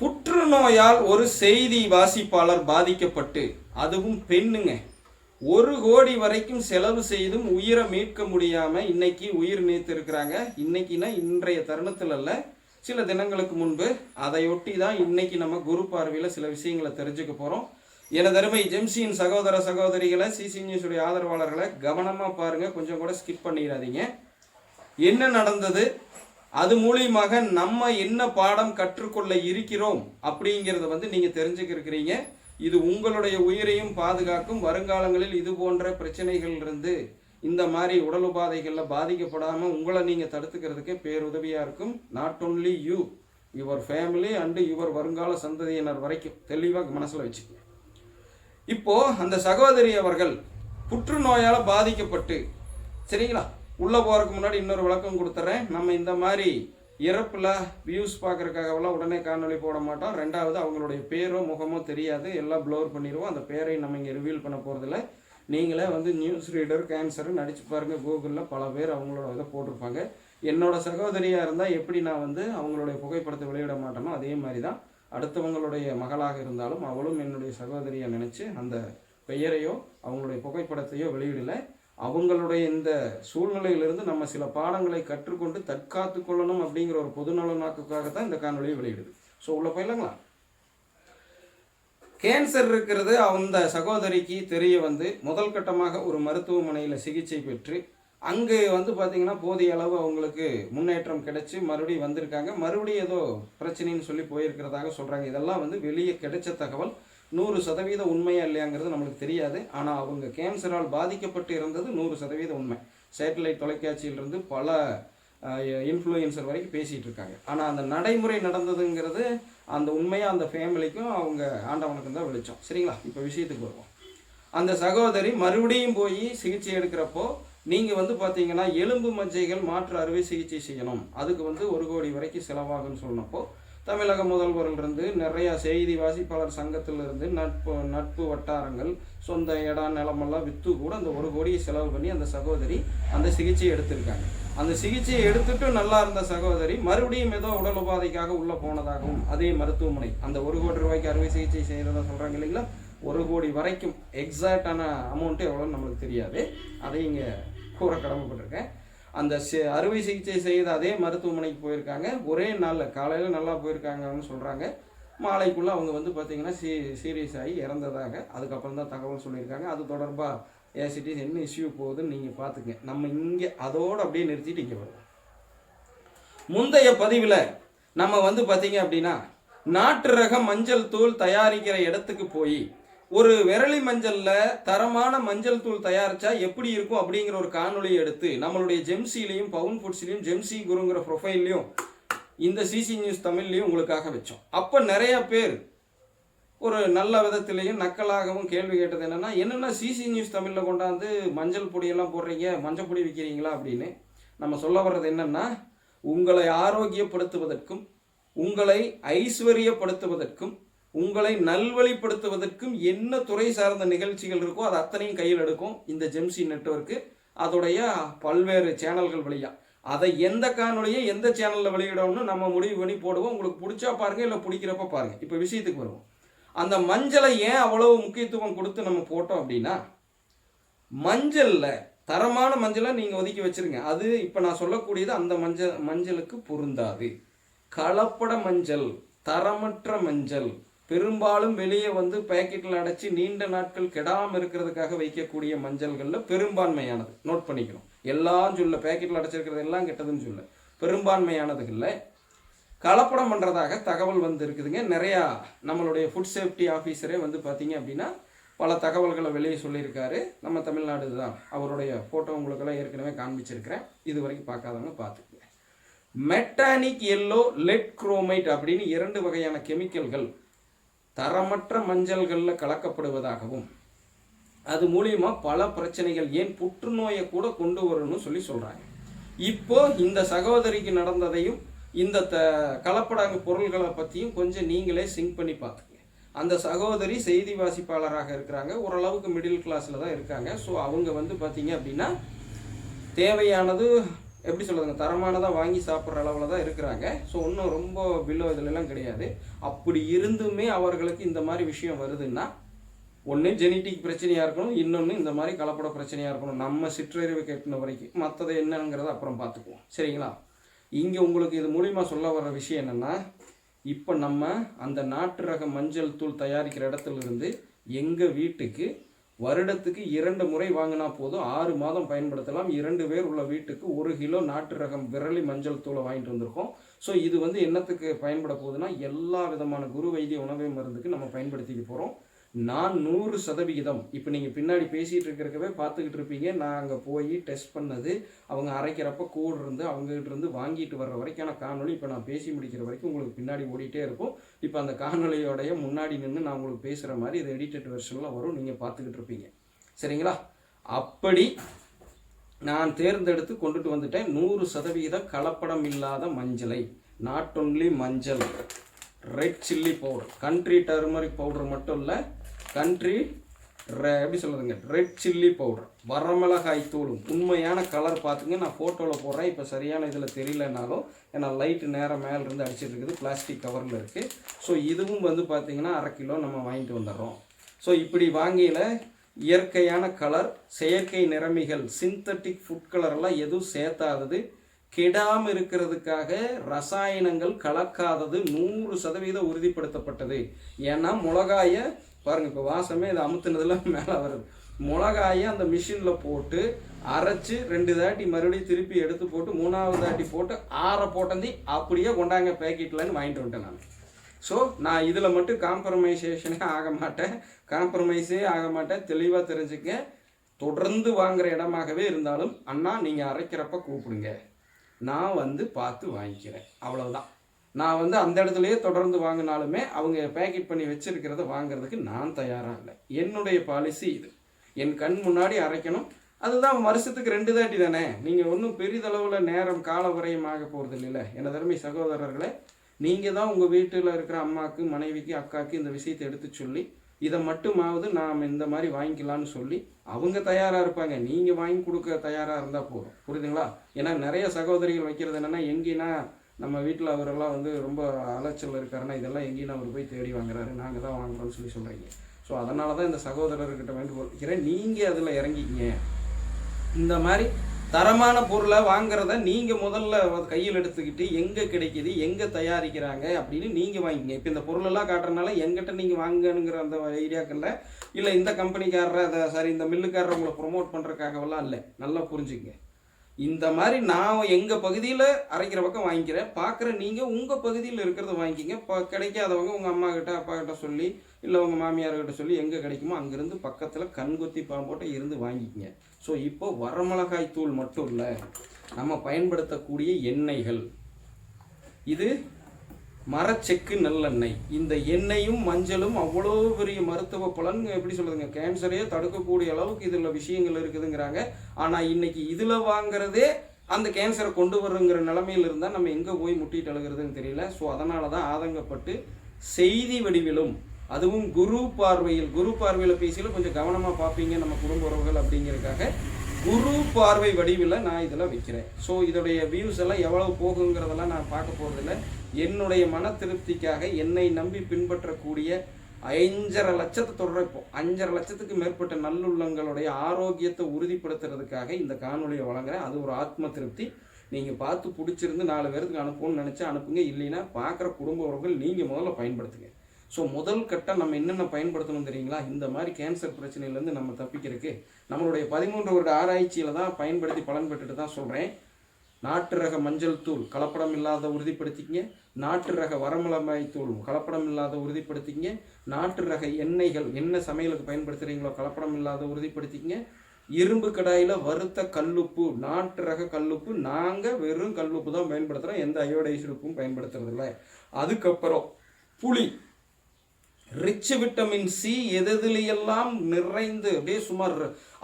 புற்றுநோயால் ஒரு செய்தி வாசிப்பாளர் பாதிக்கப்பட்டு அதுவும் பெண்ணுங்க. ஒரு கோடி வரைக்கும் செலவு செய்தும் உயிரை மீட்க முடியாம இன்னைக்கு உயிர் நீத்திருக்கிறாங்க. இன்னைக்குனா இன்றைய தருணத்தில் அல்ல சில தினங்களுக்கு முன்பு அதையொட்டி தான் இன்னைக்கு நம்ம குரு பார்வையில் சில விஷயங்களை தெரிஞ்சுக்க போறோம். எனதருமை ஜெம்சியின் சகோதர சகோதரிகளை சிசி நியூஸுடைய ஆதரவாளர்களை கவனமா பாருங்க. கொஞ்சம் கூட ஸ்கிப் பண்ணிடாதீங்க. என்ன நடந்தது? அது மூலியமாக நம்ம என்ன பாடம் கற்றுக்கொள்ள இருக்கிறோம் அப்படிங்கிறத வந்து நீங்கள் தெரிஞ்சுக்கிருக்கிறீங்க. இது உங்களுடைய உயிரையும் பாதுகாக்கும். வருங்காலங்களில் இது போன்ற பிரச்சனைகள் இருந்து இந்த மாதிரி உடல் உபாதைகளில் பாதிக்கப்படாமல் உங்களை நீங்கள் தடுத்துக்கிறதுக்கு பேருதவியாக இருக்கும். Not only you your family and your வருங்கால சந்ததியினர் வரைக்கும். தெளிவாக மனசில் வச்சுக்கோங்க. இப்போ அந்த சகோதரி அவர்கள் புற்றுநோயால் பாதிக்கப்பட்டு சரிங்களா? உள்ளே போகிறதுக்கு முன்னாடி இன்னொரு விளக்கம் கொடுத்துட்றேன் நம்ம இந்த மாதிரி இறப்பில் வியூஸ் பார்க்குறக்காகவெல்லாம் உடனே காணொலி போட மாட்டோம். ரெண்டாவது அவங்களுடைய பேரோ முகமோ தெரியாது. எல்லாம் ப்ளோர் பண்ணிடுவோம். அந்த பேரை நம்ம இங்கே ரிவீல் பண்ண போகிறதில்ல நீங்களே வந்து நியூஸ் ரீடர் கேன்சர் நடிச்சு பாருங்கள் கூகுளில் பல பேர் அவங்களோட இதை போட்டிருப்பாங்க. என்னோட சகோதரியாக இருந்தால் எப்படி நான் வந்து அவங்களுடைய புகைப்படத்தை வெளியிட மாட்டேனோ அதே மாதிரி தான் அடுத்தவங்களுடைய மகளாக இருந்தாலும் அவளும் என்னுடைய சகோதரியை நினச்சி அந்த பெயரையோ அவங்களுடைய புகைப்படத்தையோ வெளியிடலை. அவங்களுடைய இந்த சூழ்நிலையிலிருந்து நம்ம சில பாடங்களை கற்றுக்கொண்டு தற்காத்து கொள்ளணும் அப்படிங்கிற ஒரு பொதுநல நோக்குக்காக தான் இந்த காணொலியை வெளியிடுது. ஸோ உள்ள போயிடலாங்களா? கேன்சர் இருக்கிறது அந்த சகோதரிக்கு தெரிய வந்து முதல் கட்டமாக ஒரு மருத்துவமனையில் சிகிச்சை பெற்று அங்கே வந்து பார்த்திங்கன்னா போதிய அளவு அவங்களுக்கு முன்னேற்றம் கிடைச்சி மறுபடியும் வந்திருக்காங்க. மறுபடியும் ஏதோ பிரச்சனைன்னு சொல்லி போயிருக்கிறதாக சொல்கிறாங்க இதெல்லாம் வந்து வெளியே கிடைச்ச தகவல். நூறு சதவீத உண்மையா இல்லையாங்கிறது நம்மளுக்கு தெரியாது. ஆனால் அவங்க கேன்சரால் பாதிக்கப்பட்டு இருந்தது நூறு சதவீத உண்மை. சேட்டலைட் தொலைக்காட்சியிலிருந்து பல இன்ஃப்ளூயன்சர் வரைக்கும் பேசிகிட்டு இருக்காங்க. ஆனால் அந்த நடைமுறை நடந்ததுங்கிறது அந்த உண்மையாக அந்த ஃபேமிலிக்கும் அவங்க ஆண்டவனுக்கும் தான் வெளிச்சம். சரிங்களா? இப்போ விஷயத்துக்கு வருவோம். அந்த சகோதரி மறுபடியும் போய் சிகிச்சை எடுக்கிறப்போ நீங்கள் வந்து பார்த்தீங்கன்னா எலும்பு மஜ்ஜைகள் மாற்று அறுவை சிகிச்சை செய்யணும். அதுக்கு வந்து ஒரு கோடி வரைக்கும் செலவாகும்னு சொன்னப்போ தமிழக முதல்வரிலிருந்து நிறைய செய்தி வாசிப்பாளர் சங்கத்திலிருந்து நட்பு நட்பு வட்டாரங்கள் சொந்த இடம் நிலமெல்லாம் விற்று கூட அந்த ஒரு கோடியை செலவு பண்ணி அந்த சகோதரி அந்த சிகிச்சையை எடுத்திருக்காங்க. அந்த சிகிச்சையை எடுத்துட்டு நல்லா இருந்த சகோதரி மறுபடியும் ஏதோ உடல் உபாதைக்காக உள்ளே போனதாகவும் அதே மருத்துவமனை அந்த ஒரு கோடி ரூபாய்க்கு அறுவை சிகிச்சை செய்கிறதா சொல்கிறாங்க இல்லைங்களா? ஒரு கோடி வரைக்கும் எக்ஸாக்டான அமௌண்ட்டு எவ்வளோன்னு நம்மளுக்கு தெரியாது. அதை இங்கே கூற கடமைப்பட்டிருக்கேன். அந்த அறுவை சிகிச்சை செய்த அதே மருத்துவமனைக்கு போயிருக்காங்க. ஒரே நாளில் காலையில் நல்லா போயிருக்காங்கன்னு சொல்கிறாங்க மாலைக்குள்ளே அவங்க வந்து பார்த்திங்கன்னா சீ சீரியஸ் ஆகி இறந்ததாக அதுக்கப்புறம் தான் தகவல் சொல்லியிருக்காங்க. அது தொடர்பாக ஏசிடிஸ் என்ன இஷ்யூ போகுதுன்னு நீங்கள் பார்த்துங்க நம்ம இங்கே அதோடு அப்படியே நிறுத்திட்டு இங்கே வருவோம். முந்தைய பதிவில் நம்ம வந்து பார்த்தீங்க அப்படின்னா நாட்டு ரக மஞ்சள் தூள் தயாரிக்கிற இடத்துக்கு போய் ஒரு விரலி மஞ்சளில் தரமான மஞ்சள் தூள் தயாரித்தா எப்படி இருக்கும் அப்படிங்கிற ஒரு காணொலியை எடுத்து நம்மளுடைய ஜெம்சிலையும் பவுன் ஃபுட்ஸ்லையும் ஜெம்சி குருங்கிற ப்ரொஃபைல்லையும் இந்த சிசி நியூஸ் தமிழ்லையும் உங்களுக்காக வச்சோம். அப்போ நிறைய பேர் ஒரு நல்ல விதத்திலையும் நக்கலாகவும் கேள்வி கேட்டது என்னென்னா என்னென்ன சிசி நியூஸ் தமிழில் கொண்டாந்து மஞ்சள் பொடியெல்லாம் போடுறீங்க மஞ்சள் பொடி விற்கிறீங்களா அப்படின்னு நம்ம சொல்ல வர்றது என்னன்னா உங்களை ஆரோக்கியப்படுத்துவதற்கும் உங்களை ஐஸ்வர்யப்படுத்துவதற்கும் உங்களை நல்வழிப்படுத்துவதற்கும் என்ன துறை சார்ந்த நிகழ்ச்சிகள் இருக்கோ அது அத்தனையும் கையில் எடுக்கும் இந்த ஜெம்சி நெட்வொர்க்கு அதோடைய பல்வேறு சேனல்கள் வழியாக அதை எந்த காணொலியை எந்த சேனலில் வெளியிடணும்னு நம்ம முடிவு பண்ணி போடுவோம். உங்களுக்கு பிடிச்சா பாருங்கள் இல்லை பிடிக்கிறப்ப பாருங்க. இப்போ விஷயத்துக்கு வருவோம். அந்த மஞ்சளை ஏன் அவ்வளவு முக்கியத்துவம் கொடுத்து நம்ம போட்டோம் அப்படின்னா மஞ்சளில் தரமான மஞ்சளை நீங்கள் ஒதுக்கி வச்சிருங்க. அது இப்போ நான் சொல்லக்கூடியது அந்த மஞ்சள் மஞ்சளுக்கு பொருந்தாது. கலப்பட மஞ்சள் தரமற்ற மஞ்சள் பெரும்பாலும் வெளியே வந்து பேக்கெட்டில் அடைச்சி நீண்ட நாட்கள் கெடாமல் இருக்கிறதுக்காக வைக்கக்கூடிய மஞ்சள்களில் பெரும்பான்மையானது. நோட் பண்ணிக்கணும். எல்லாம் சொல்ல பேக்கெட்டில் அடைச்சிருக்கிறது எல்லாம் கெட்டதுன்னு சொல்ல. பெரும்பான்மையானதுகளில் கலப்படம் பண்ணுறதாக தகவல் வந்து இருக்குதுங்க நிறையா நம்மளுடைய ஃபுட் சேஃப்டி ஆஃபீஸரே வந்து பார்த்தீங்க அப்படின்னா பல தகவல்களை வெளியே சொல்லியிருக்காரு. நம்ம தமிழ்நாடு தான் அவருடைய ஃபோட்டோ உங்களுக்கெல்லாம் ஏற்கனவே காண்பிச்சிருக்கிறேன். இது வரைக்கும் பார்க்காதவங்க பார்த்துக்குங்க. மெட்டானிக் எல்லோ லெட் குரோமைட் அப்படின்னு இரண்டு வகையான கெமிக்கல்கள் தரமற்ற மஞ்சள்களில் கலக்கப்படுவதாகவும் அது மூலியமா பல பிரச்சனைகள் ஏன் புற்றுநோயை கூட கொண்டு வரணும்னு சொல்லி சொல்றாங்க. இப்போ இந்த சகோதரிக்கு நடந்ததையும் இந்த த கலப்படாங்க பொருள்களை பற்றியும் கொஞ்சம் நீங்களே சிங்க் பண்ணி பார்த்துங்க அந்த சகோதரி செய்தி வாசிப்பாளராக இருக்கிறாங்க. ஓரளவுக்கு மிடில் கிளாஸில் தான் இருக்காங்க. ஸோ அவங்க வந்து பார்த்தீங்க அப்படின்னா தேவையானது எப்படி சொல்கிறதுங்க தரமானதாக வாங்கி சாப்பிட்ற அளவில் தான் இருக்கிறாங்க. ஸோ ஒன்றும் ரொம்ப பில்லோ இதுலலாம் கிடையாது. அப்படி இருந்துமே அவர்களுக்கு இந்த மாதிரி விஷயம் வருதுன்னா ஒன்று ஜெனட்டிக் பிரச்சனையாக இருக்கணும் இன்னொன்று இந்த மாதிரி கலப்பட பிரச்சனையாக இருக்கணும். நம்ம சிற்றறிவு கேட்டின வரைக்கும் மற்றது என்னங்கிறத அப்புறம் பார்த்துக்குவோம். சரிங்களா? இங்கே உங்களுக்கு இது மூலிமா சொல்ல வர விஷயம் என்னென்னா இப்போ நம்ம அந்த நாட்டு ரக மஞ்சள் தூள் தயாரிக்கிற இடத்துல இருந்து எங்கள் வீட்டுக்கு வருடத்துக்கு இரண்டு முறை வாங்கினா போதும். ஆறு மாதம் பயன்படுத்தலாம். இரண்டு பேர் உள்ள வீட்டுக்கு ஒரு கிலோ நாட்டு ரகம் விரலி மஞ்சள் தூளை வாங்கிட்டு வந்திருக்கோம். ஸோ இது வந்து என்னத்துக்கு பயன்பட போகுதுன்னா எல்லா விதமான குரு வைத்திய உணவு மருந்துக்கு நம்ம பயன்படுத்திக்க போகிறோம் நான் நூறு சதவிகிதம். இப்போ நீங்கள் பின்னாடி பேசிகிட்டு இருக்கிறக்கவே பார்த்துக்கிட்டு இருப்பீங்க. நான் அங்கே போய் டெஸ்ட் பண்ணது அவங்க அரைக்கிறப்ப கூடு இருந்து அவங்ககிட்ட இருந்து வாங்கிட்டு வர்ற வரைக்கான காணொளி இப்போ நான் பேசி முடிக்கிற வரைக்கும் உங்களுக்கு பின்னாடி ஓடிட்டே இருக்கும். இப்போ அந்த காணொலியோடைய முன்னாடி நின்று நான் உங்களுக்கு பேசுகிற மாதிரி இது எடிட்டட் வெர்ஷனில் வரும். நீங்கள் பார்த்துக்கிட்டு இருப்பீங்க. சரிங்களா? அப்படி நான் தேர்ந்தெடுத்து கொண்டுட்டு வந்துட்டேன். நூறு சதவிகித கலப்படம் இல்லாத மஞ்சளை. நாட் ஒன்லி மஞ்சள் red chilli powder country turmeric powder மட்டும் இல்லை கண்ட்ரி எப்படி சொல்கிறதுங்க ரெட் சில்லி பவுடர் வரமிளகாய் தூளும். உண்மையான கலர் பார்த்துங்க. நான் ஃபோட்டோவில் போடுறேன். இப்போ சரியான இதில் தெரியலனாலும் ஏன்னா லைட்டு நேரம் மேலேருந்து அடிச்சிட்டு இருக்குது. பிளாஸ்டிக் கவரில் இருக்குது ஸோ இதுவும் வந்து பார்த்திங்கன்னா அரை கிலோ நம்ம வாங்கிட்டு வந்துடுறோம். ஸோ இப்படி வாங்கியில் இயற்கையான கலர் செயற்கை நிறமிகள் சிந்தட்டிக் ஃபுட் கலரெல்லாம் எதுவும் சேர்த்தாதது. கெடாமல் இருக்கிறதுக்காக ரசாயனங்கள் கலக்காதது நூறு சதவீதம் உறுதிப்படுத்தப்பட்டது. ஏன்னா மிளகாயை பாருங்கள் இப்போ வாசமே இது அமுத்துனதுல மேலே வருது. மிளகாயை அந்த மிஷினில் போட்டு அரைச்சி ரெண்டு தாட்டி மறுபடியும் திருப்பி எடுத்து போட்டு மூணாவது தாட்டி போட்டு ஆற போட்டந்தி அப்படியே கொண்டாங்க பேக்கெட்லன்னு வாங்கிட்டு வந்துட்டேன் நான். ஸோ நான் இதில் மட்டும் காம்ப்ரமைசேஷனே ஆக மாட்டேன். காம்ப்ரமைஸே ஆக மாட்டேன். தெளிவாக தெரிஞ்சுக்க. தொடர்ந்து வாங்குற இடமாகவே இருந்தாலும் அண்ணா நீங்கள் அரைக்கிறப்ப கூப்பிடுங்க. நான் வந்து பார்த்து வாங்கிக்கிறேன். அவ்வளோதான் நான் வந்து அந்த இடத்துலையே தொடர்ந்து வாங்கினாலுமே அவங்க பேக்கெட் பண்ணி வச்சிருக்கிறத வாங்குறதுக்கு நான் தயாராக இல்லை. என்னுடைய பாலிசி இது. என் கண் முன்னாடி அரைக்கணும். அதுதான் வருஷத்துக்கு ரெண்டு தாட்டி தானே. நீங்கள் ஒன்றும் பெரிதளவில் நேரம் கால வரையும் ஆக போகிறது இல்லைல்ல. என தருமை சகோதரர்களே நீங்கள் தான் உங்கள் வீட்டில் இருக்கிற அம்மாவுக்கு மனைவிக்கு அக்காவுக்கு இந்த விஷயத்தை எடுத்து சொல்லி இதை மட்டுமாவது நாம் இந்த மாதிரி வாங்கிக்கலாம்னு சொல்லி அவங்க தயாராக இருப்பாங்க. நீங்கள் வாங்கி கொடுக்க தயாராக இருந்தால் போதும். புரியுதுங்களா? ஏன்னா நிறைய சகோதரிகள் வைக்கிறது என்னென்னா எங்கேனா நம்ம வீட்டில் அவரெல்லாம் வந்து ரொம்ப அலைச்சல் இருக்காருன்னா இதெல்லாம் எங்கேயும் அவர் போய் தேடி வாங்குறாரு. நாங்கள் தான் வாங்குறோம்னு சொல்லி சொல்கிறீங்க ஸோ அதனால தான் இந்த சகோதரர்கிட்ட வேண்டுகோள் இருக்கிறேன் நீங்கள் அதில் இறங்கிக்கிங்க. இந்த மாதிரி தரமான பொருளை வாங்குறத நீங்கள் முதல்ல கையில் எடுத்துக்கிட்டு எங்கே கிடைக்குது எங்கே தயாரிக்கிறாங்க அப்படின்னு நீங்கள் வாங்கிங்க இப்போ இந்த பொருளெல்லாம் காட்டுறதுனால எங்கிட்ட நீங்கள் வாங்கணுங்கிற அந்த ஐடியாக்களில் இல்லை. இந்த கம்பெனிக்காரரை அதை சாரி இந்த மில்லுக்காரரை உங்களை ப்ரொமோட் பண்ணுறக்காகவெல்லாம் இல்லை. நல்லா புரிஞ்சுக்கங்க. இந்த மாதிரி நான் எங்கள் பகுதியில் அரைக்கிற பக்கம் வாங்கிக்கிறேன். பார்க்குற நீங்கள் உங்கள் பகுதியில் இருக்கிறத வாங்கிக்கிங்க. இப்போ கிடைக்காதவங்க உங்கள் அம்மா கிட்ட அப்பா கிட்ட சொல்லி இல்லை உங்கள் மாமியார்கிட்ட சொல்லி எங்கே கிடைக்குமோ அங்கேருந்து பக்கத்தில் கண்கொத்தி பாம்போட்ட இருந்து வாங்கிக்கிங்க. ஸோ இப்போ வரமிளகாய் தூள் மட்டும் இல்லை நம்ம பயன்படுத்தக்கூடிய எண்ணெய்கள். இது மரச்செக்கு நல்லெண்ணெய். இந்த எண்ணெயும் மஞ்சளும் அவ்வளோ பெரிய மருத்துவ பலன் எப்படி சொல்லுதுங்க கேன்சரையே தடுக்கக்கூடிய அளவுக்கு இதில் விஷயங்கள் இருக்குதுங்கிறாங்க. ஆனால் இன்னைக்கு இதில் வாங்குறதே அந்த கேன்சரை கொண்டு வருங்கிற நிலமையில் இருந்தால் நம்ம எங்கே போய் முட்டிட்டு அழுகிறதுன்னு தெரியல. ஸோ அதனால தான் ஆதங்கப்பட்டு செய்தி வடிவிலும் அதுவும் குரு பார்வையில் குரு பார்வையில் பேசியில் கொஞ்சம் கவனமாக பார்ப்பீங்க நம்ம குடும்ப உறவுகள் அப்படிங்கிறதுக்காக. குரு பார்வை வடிவில் நான் இதில் வைக்கிறேன். ஸோ இதோடைய வியூஸ் எல்லாம் எவ்வளவு போகுங்கிறதெல்லாம் நான் பார்க்க போகிறதில்ல என்னுடைய மன திருப்திக்காக என்னை நம்பி பின்பற்றக்கூடிய அஞ்சரை லட்சத்தை தொடர்ப்போம் அஞ்சரை லட்சத்துக்கு மேற்பட்ட நல்லுள்ளங்களுடைய ஆரோக்கியத்தை உறுதிப்படுத்துறதுக்காக இந்த காணொலியை வழங்குறேன். அது ஒரு ஆத்ம திருப்தி. நீங்கள் பார்த்து பிடிச்சிருந்து நாலு பேருக்கு அனுப்பணும்னு நினச்சா அனுப்புங்க. இல்லைன்னா பார்க்குற குடும்ப உறவுகள் நீங்கள் முதல்ல பயன்படுத்துங்க. ஸோ முதல் கட்டம் நம்ம என்னென்ன பயன்படுத்தணும் தெரியுங்களா? இந்த மாதிரி கேன்சர் பிரச்சனையிலேருந்து நம்ம தப்பிக்கிறதுக்கு நம்மளுடைய பதிமூன்று வருட ஆராய்ச்சியில் தான் பயன்படுத்தி பலன் பெற்றுட்டு தான் சொல்கிறேன் நாட்டு ரக மஞ்சள் தூள் கலப்படம் இல்லாத உறுதிப்படுத்திங்க நாட்டு ரக வரமிளகாய் தூள் கலப்படம் இல்லாத உறுதிப்படுத்திக்கங்க. நாட்டு ரக எண்ணெய்கள் என்ன சமையலுக்கு பயன்படுத்துகிறீங்களோ கலப்படம் இல்லாத உறுதிப்படுத்திங்க இரும்பு கடாயில் வறுத்த கல்லுப்பு நாட்டு ரக கல்லுப்பு நாங்கள் வெறும் கல்லுப்பு தான் பயன்படுத்துகிறோம் எந்த அயோடைஸ் உப்பும் பயன்படுத்துறதில்ல. அதுக்கப்புறம் புளி. ரிச் விட்டமின் சி எதுலையெல்லாம் நிறைந்து அப்படியே சுமார்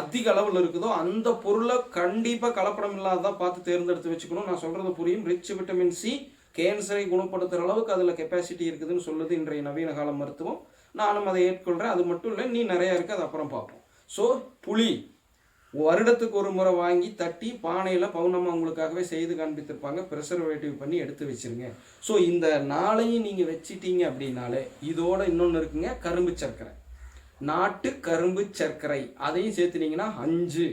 அதிக அளவில் இருக்குதோ அந்த பொருளை கண்டிப்பாக கலப்படம் இல்லாததான் பார்த்து தேர்ந்தெடுத்து வச்சுக்கணும். நான் சொல்கிறது புரியும். ரிச் விட்டமின் சி கேன்சரை குணப்படுத்துகிற அளவுக்கு அதில் கெப்பாசிட்டி இருக்குதுன்னு சொல்லுது இன்றைய நவீன கால மருத்துவம். நானும் அதை ஏற்கொள்கிறேன் அது மட்டும் இல்லை நீ நிறையா இருக்குது அது அப்புறம் பார்ப்போம். ஸோ புளி வருடத்துக்கு ஒரு முறை வாங்கி தட்டி பானையில் பௌர்ணமா உங்களுக்காகவே செய்து காண்பித்திருப்பாங்க. ப்ரெசர்வேட்டிவ் பண்ணி எடுத்து வச்சிருங்க. ஸோ இந்த நாளையும் நீங்கள் வச்சிட்டீங்க அப்படின்னாலே இதோட இன்னொன்று இருக்குங்க கரும்பு சர்க்கரை. நாட்டு கரும்பு சர்க்கரை. அதையும் சேர்த்துனீங்கன்னா அஞ்சு.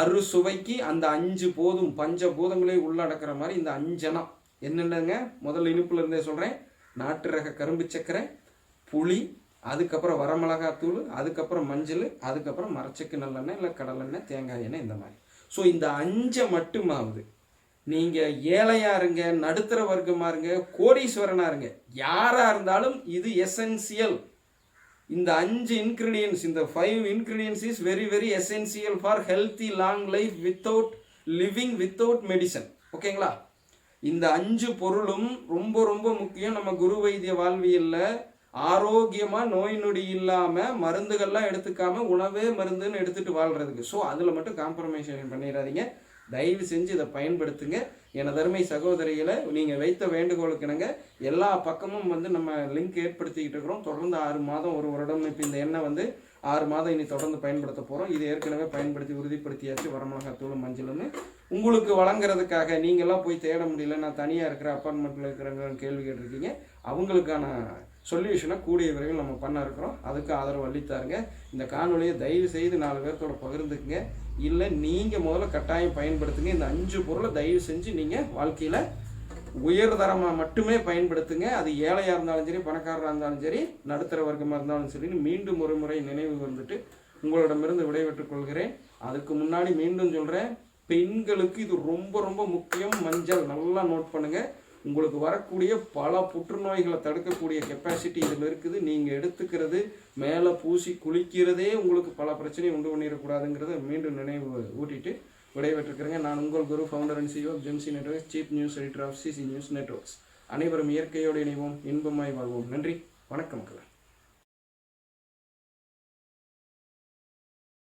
அறு சுவைக்கு அந்த அஞ்சு போதும் பஞ்ச பூதங்களே உள்ளடக்கிற மாதிரி இந்த அஞ்சனம் என்னென்னங்க? முதல் இனிப்புல இருந்தே சொல்கிறேன் நாட்டு ரக கரும்பு சர்க்கரை புளி அதுக்கப்புறம் வரமிளகாத்தூள் அதுக்கப்புறம் மஞ்சள் அதுக்கப்புறம் மரச்சக்கு நல்லெண்ணெய் இல்லை கடலெண்ணெய் தேங்காய் எண்ணெய் இந்த மாதிரி. ஸோ இந்த அஞ்சை மட்டுமாவது நீங்கள் ஏழையாக இருங்க நடுத்தர வர்க்கமாக இருங்க கோடீஸ்வரனாக இருங்க யாராக இருந்தாலும் இது எசென்சியல் இந்த அஞ்சு இன்க்ரீடியன்ஸ் இந்த five ingredients is very very essential for healthy long life without living without medicine ஓகேங்களா இந்த அஞ்சு பொருளும் ரொம்ப ரொம்ப முக்கியம். நம்ம குரு வைத்திய வாழ்வியலில் ஆரோக்கியமா நோய் நொடி இல்லாம மருந்துகள்லாம் எடுத்துக்காம உணவே மருந்துன்னு எடுத்துட்டு வாழ்றதுக்கு. ஸோ அதுல மட்டும் காம்ப்ரமைசேஷன் பண்ணிடாதீங்க. தயவு செஞ்சு இதை பயன்படுத்துங்க. எனது தருமை சகோதரிகளை நீங்கள் வைத்த வேண்டுகோளுக்கு இணங்க எல்லா பக்கமும் வந்து நம்ம லிங்க் ஏற்படுத்திக்கிட்டு இருக்கிறோம். தொடர்ந்து ஆறு மாதம் ஒரு வருடம் இப்போ இந்த எண்ணெய் வந்து ஆறு மாதம் இனி தொடர்ந்து பயன்படுத்த போகிறோம் இது ஏற்கனவே பயன்படுத்தி உறுதிப்படுத்தியாச்சு. வரமிளகாத்தூள் மஞ்சளும் உங்களுக்கு வழங்குறதுக்காக நீங்களாம் போய் தேட முடியல. நான் தனியாக இருக்கிற அப்பார்ட்மெண்ட்டில் இருக்கிறவங்க கேள்வி கேட்டிருக்கீங்க. அவங்களுக்கான சொல்யூஷனை கூடிய விரைவில் நம்ம பண்ண இருக்கிறோம். அதுக்கு ஆதரவு அளித்தாருங்க. இந்த காணொலியை தயவு செய்து நாலு பேர்த்தோட பகிர்ந்துக்குங்க. இல்லை நீங்கள் முதல்ல கட்டாயம் பயன்படுத்துங்க. இந்த அஞ்சு பொருளை தயவு செஞ்சு நீங்கள் வாழ்க்கையில் உயர்தரமாக மட்டுமே பயன்படுத்துங்க. அது ஏழையாக இருந்தாலும் சரி பணக்காரராக இருந்தாலும் சரி நடுத்தர வர்க்கமாக இருந்தாலும் சரி மீண்டும் ஒரு முறை நினைவு வந்துட்டு உங்களிடமிருந்து விடைபெற்றுக் கொள்கிறேன். அதுக்கு முன்னாடி மீண்டும் சொல்கிறேன் பெண்களுக்கு இது ரொம்ப ரொம்ப முக்கியம். மஞ்சள் நல்லா நோட் பண்ணுங்கள் உங்களுக்கு வரக்கூடிய பல புற்றுநோய்களை தடுக்கக்கூடிய கெப்பாசிட்டி இதில் இருக்குது. நீங்கள் எடுத்துக்கிறது மேலே பூசி குளிக்கிறதே உங்களுக்கு பல பிரச்சனையும் உண்டு பண்ணிடக்கூடாதுங்கிறத மீண்டும் நினைவு ஊட்டிட்டு விடைபெற்றிருக்கிறேங்க. நான் உங்கள் Guru founder and CEO ஜெம்சி networks chief news editor of CC news networks அனைவரும் இயற்கையோடு இணைவோம் இன்பமாய் வாழ்வோம். நன்றி. வணக்கம் மக்களே.